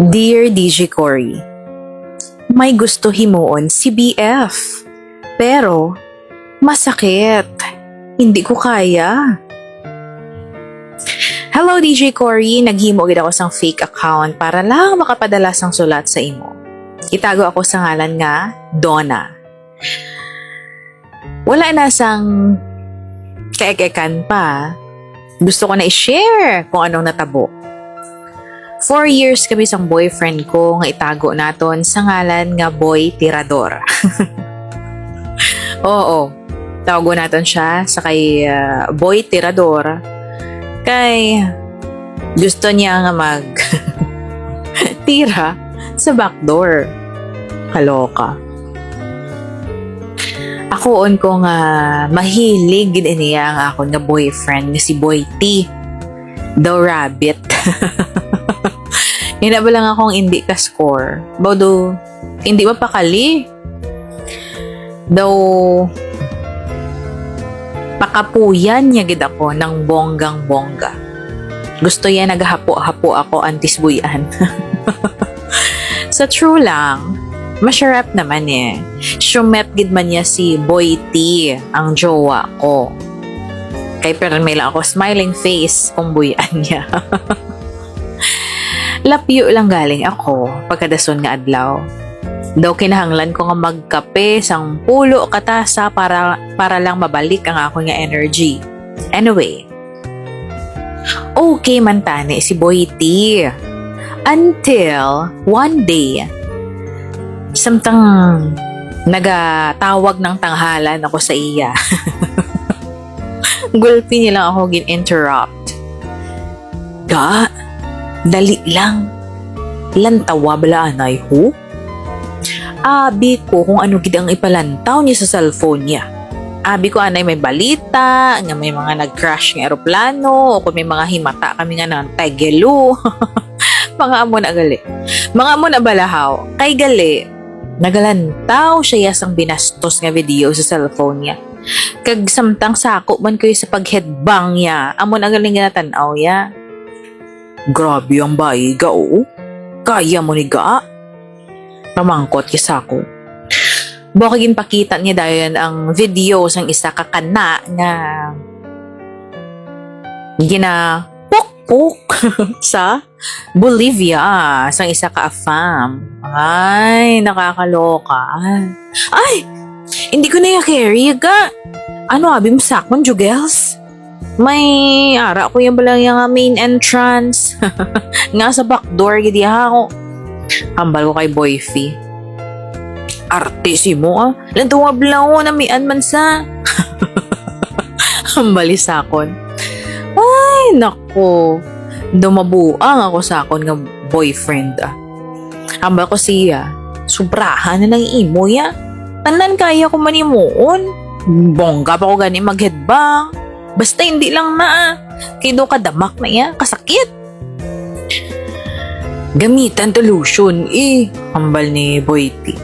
Dear DJ Cory, may gusto himuon si BF. Pero, masakit. Hindi ko kaya. Hello DJ Cory, naghimo gid ako sang fake account para lang makapadala sang sulat sa imo. Itago ako sa ngalan nga Donna. Wala na sang kaekekan pa. Gusto ko na i-share kung anong natabo. Four years kami sang boyfriend ko nga itago naton sa ngalan nga Boy Tirador. Oo, tawago naton siya sa kay ah, Boy Tirador. Kay gusto niya nga mag tira sa backdoor. Kaloka. Ako on ko nga mahilig gid niya ang akon nga boyfriend nga si Boy T. The rabbit. Hina ba lang akong hindi ka score? Bawdo, hindi ba pakali? Though, pakapuyan niya gid ako ng bonggang bongga. Gusto niya naghapo-hapo ako antis buyan. Sa true lang, masarap naman eh. Shumet gid man niya si Boy T, ang jowa ko. Kay pero may ako smiling face kung buyan niya. Lapyo lang galing ako pagkadason nga adlaw. Daw kinahanglan ko nga magkape sang pulo katasa para para lang mabalik ang ako nga energy. Anyway, okay man tani si Boy T. Until one day, samtang nagatawag ng tanghalan ako sa iya. Gulpi nilang ako gin-interrupt. Ga, dali lang. Lantawa bala anay ho? Abi ko kung ano gid ang ipalantaw niya sa cellphone niya. Abi ko anay may balita, nga may mga nag-crash ng eroplano, o kung may mga himata kami nga ng tegelo. mga amo na gali. Mga amo na balahaw. Kay gali, nagalantaw siya yasang binastos nga video sa cellphone niya. Kag samtang sako man ko sa pag-headbang niya, amo na galing nga tanaw ya. Grabe ang bayi ga oo. Kaya mo ni ga. Pamangkot ki sako. Baka pakita niya dayon ang video sang isa ka kana nga gina puk sa Bolivia sang isa ka afam. Ay, nakakaloka. Ay, hindi ko na i-carry ga. Ano abi mo sakon, Jugels? May ara ko yung balang yung main entrance. nga sa backdoor, gidi ako. Hambal ko kay Boyfie. Arte si mo ah. Lantawa blaw na may man sa. Hambali sakon. Ay, nako. Dumabuang ako sa akon nga boyfriend ah. Hambal ko siya. Sobrahan na lang imo ya. Tanan kaya ko manimuon. Bongga pa ko gani mag-headbang. Basta hindi lang na ah. Kaya do kadamak na ya. Kasakit. Gamitan to lotion eh. Hambal ni Boy T.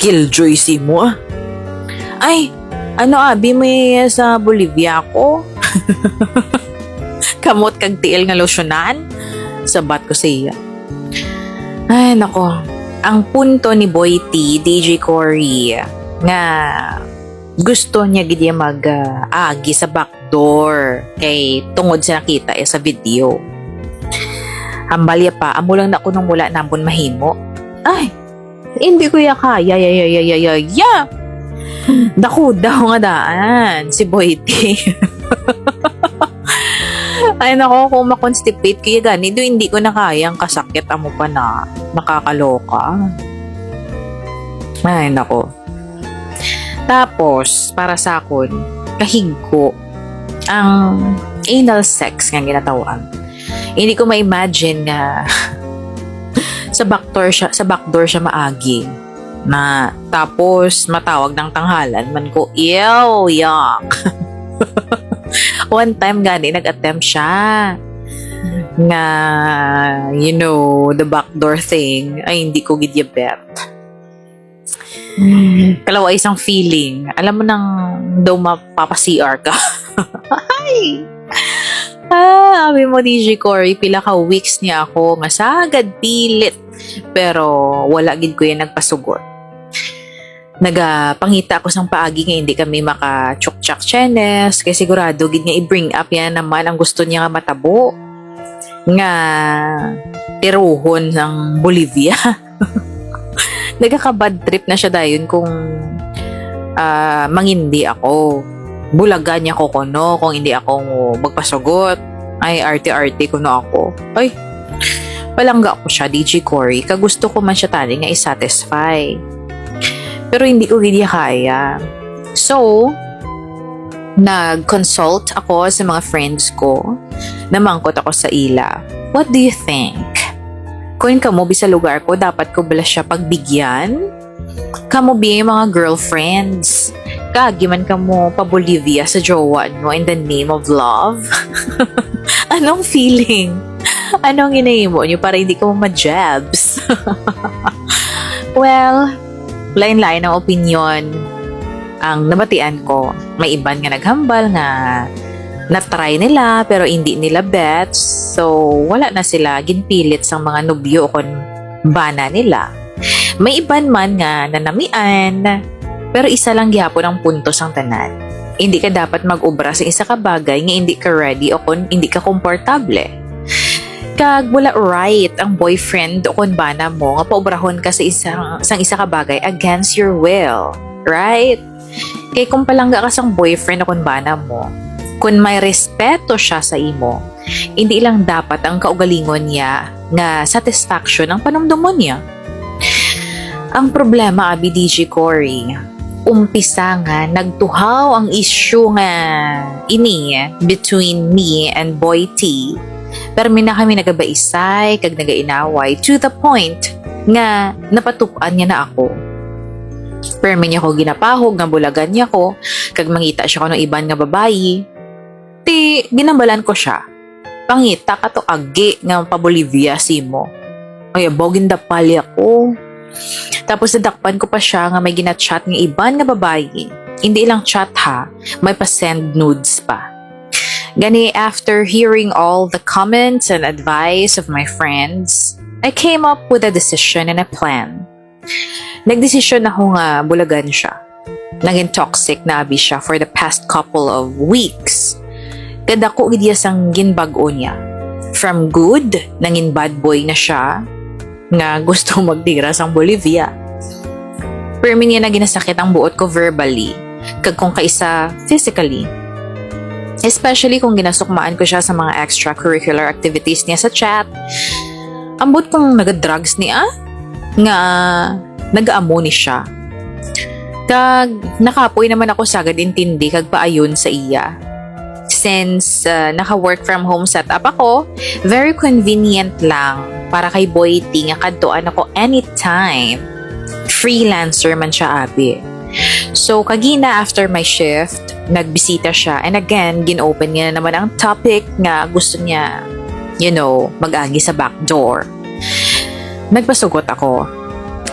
Killjoy si mo ah. Ay, ano abi may sa Bolivia ko? Kamot kag tiil nga lotionan? Sabat ko siya. Ay, nako. Ang punto ni Boy T, DJ Cory, nga gusto niya gid niya mag-agi sa backdoor kay tungod sa nakita eh, sa video. Hambalya pa, amo lang na ko nung wala nampun mahimo. Ay, hindi ko ya kaya, ya, ya, ya, ya, ya, ya. Dako daw nga daan, si Boy T. Ay nako, kung makonstipate kaya gani, do hindi ko na kayang kasakit amo pa na nakakaloka. Ay nako. Tapos, para sa akon, kahigko ang anal sex nga ginatawag. Hindi ko ma-imagine nga sa backdoor siya, sa backdoor siya maagi na tapos matawag ng tanghalan man ko, ew, yuck. One time gani, nag-attempt siya nga, you know, the backdoor thing, ay hindi ko gidyabet. Kalawa isang feeling. Alam mo nang daw mapapa-CR ka. Ay! Ah, abi mo DJ Cory, pila ka weeks niya ako nga sagad pilit. Pero wala gid ko yan nagpasugot. Nagapangita ako sang paagi nga hindi kami maka chok-chak chenes kay sigurado gid nga i-bring up yan naman ang gusto niya nga matabo. Nga tiruhon ng Bolivia. Nagaka-bad trip na siya dayon kung ah, mangindi ako. Bulaga niya ko kono kung hindi ako magpasugot. Ay, arte-arte ko na ako. Ay, palangga ko siya, DJ Cory. Kagusto ko man siya tali nga i-satisfy. Pero hindi ko hindi kaya. So, nag-consult ako sa mga friends ko. Namangkot ako sa ila. What do you think? Kung ka mo sa lugar ko, dapat ko bala siya pagbigyan? Kamo bi mga girlfriends. Kagiman ka mo pa Bolivia sa jowa no in the name of love? Anong feeling? Anong inaimo nyo para hindi ka mo ma-jabs? well, lain-lain ang opinion ang nabatian ko. May iban nga naghambal nga na-try nila pero hindi nila bet. So, wala na sila ginpilit sa mga nobyo kon bana nila. May iban man nga nanamian pero isa lang gyapon ang puntos ang tanan. Hindi ka dapat mag-ubra sa isa ka bagay nga hindi ka ready o kung hindi ka komportable. Kag wala right ang boyfriend o kung bana mo nga paubrahon ka sa isang, sang isa ka bagay against your will. Right? Kay kung palangga ka sang boyfriend o kung bana mo, kung may respeto siya sa imo, hindi lang dapat ang kaugalingon niya nga satisfaction ang panumdumon niya. Ang problema, Abi DJ Cory, umpisa nga nagtuhaw ang issue nga ini between me and Boy T. Pero mina kami nagabaisay kag nagainaway to the point nga napatupan niya na ako. Pero niya ko ginapahog nga bulagan niya ko kag mangita siya ko ng iban nga babayi. Ti ginambalan ko siya. Pangita ka to agi nga pa Bolivia simo. Ay bogin da pali ako. Tapos nadakpan ko pa siya nga may ginachat ng iban nga babae. Hindi lang chat ha, may pa-send nudes pa. Gani after hearing all the comments and advice of my friends, I came up with a decision and a plan. Nagdesisyon ako nga bulagan siya. Naging toxic na abi siya for the past couple of weeks. Kada ko gidya sang ginbago niya. From good, nangin bad boy na siya, nga gusto magtira sang Bolivia. Pero niya na ginasakit ang buot ko verbally, kag kung kaisa physically. Especially kung ginasukmaan ko siya sa mga extracurricular activities niya sa chat. Ambot kong naga-drugs niya, nga nag-aamo ni siya. Kag nakapoy naman ako sagad intindi kag paayon sa iya. Since uh, naka-work from home setup ako, very convenient lang para kay Boy T nga kadtuan ako anytime. Freelancer man siya abi. So kagina after my shift, nagbisita siya and again gin-open niya na naman ang topic nga gusto niya you know, mag-agi sa back door. Nagpasugot ako.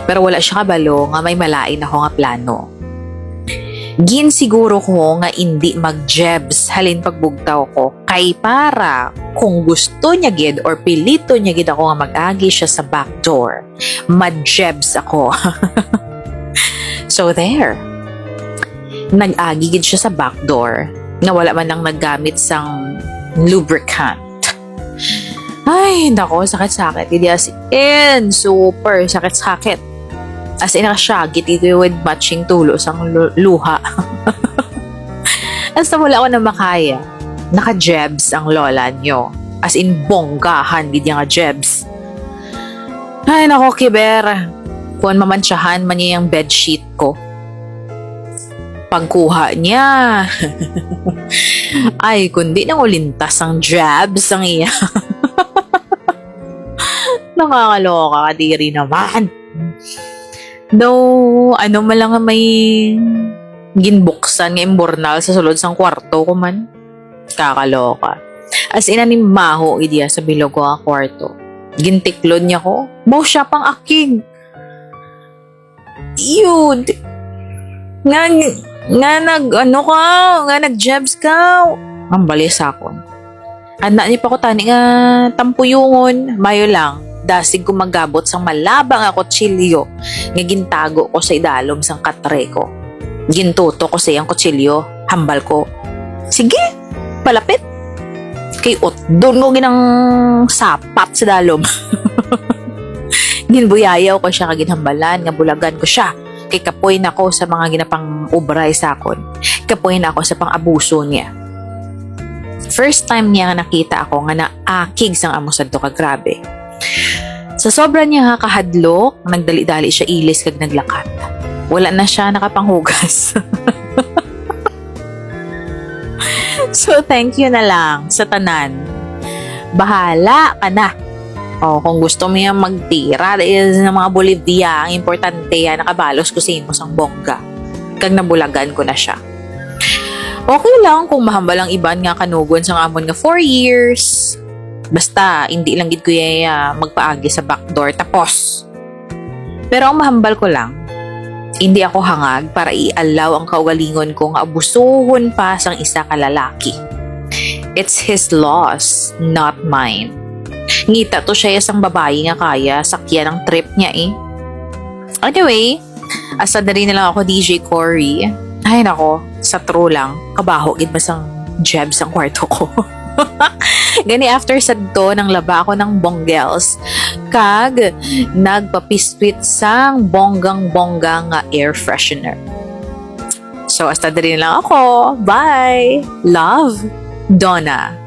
Pero wala siya kabalo nga may malain ako nga plano. Gin siguro ko nga hindi mag-jebs halin pagbugtaw ko kay para kung gusto niya gid or pilito niya gid ako nga mag-agi siya sa back door, mag-jebs ako. so there. Nag-agi gid siya sa back door nga wala man lang naggamit sang lubricant. Ay, nako, sakit-sakit. Hindi as in, super sakit-sakit. As in, nakasyagit ito with matching tulo sang lu- luha. As wala ako na makaya. Naka-jebs ang lola nyo. As in, bonggahan, gid nga jebs. Ay, nako, kiber. Kung mamansyahan man niya yung bedsheet ko. Pagkuha niya. Ay, kundi nang ulintas ang jabs ang iya. Nakakaloka, kadiri naman. Though, ano man lang ang may ginbuksan ng imbornal sa sulod sang kwarto ko man. Kakaloka. As in, aning maho idea sa bilog ko ang kwarto. Gintiklod niya ko. Mo siya pang aking. Yun. Nga, nga nag, ano ka, nga nag-jabs ka. Ang balis ako. Anak niya pa ko tani nga tampuyungon. Mayo lang. Dasig ko magabot sang malabang ako kutsilyo. Nga gintago ko sa idalom sang katre ko. Gintuto ko sa iyang kutsilyo. Hambal ko. Sige, palapit. Kay ot, doon ko ginang sapat sa dalom. Ginbuyayaw ko siya kaginhambalan, nga bulagan ko siya. Kay kapoy na ko sa mga ginapang ubray sa akon. Kapoy na ako sa pang-abuso niya. First time niya nga nakita ako nga naakig sang amo sadto ka grabe. Sa sobra niya nga kahadlok, nagdali-dali siya ilis kag naglakat. Wala na siya nakapanghugas. so thank you na lang sa tanan. Bahala ka na. O kung gusto mo yan magtira dahil ng mga Bolivia, ang importante yan, nakabalos ko sa imo sang bongga. Kag nabulagan ko na siya. Okay lang kung mahambal ang iban nga kanugon sang amon nga 4 years. Basta, hindi lang gid ko yaya magpaagi sa backdoor tapos. Pero ang mahambal ko lang, hindi ako hangag para ialaw ang kaugalingon ko nga abusuhon pa sang isa ka lalaki. It's his loss, not mine. Ngita to siya isang babae nga kaya sakyan ang trip niya eh. Anyway, asa na rin na lang ako DJ Cory. Ay nako, sa true lang, kabaho gid ba sang jebs ang kwarto ko. Gani after sadto nang laba ako ng bonggels kag nagpapiswit sang bonggang bonggang nga air freshener. So hasta rin lang ako. Bye! Love, Donna.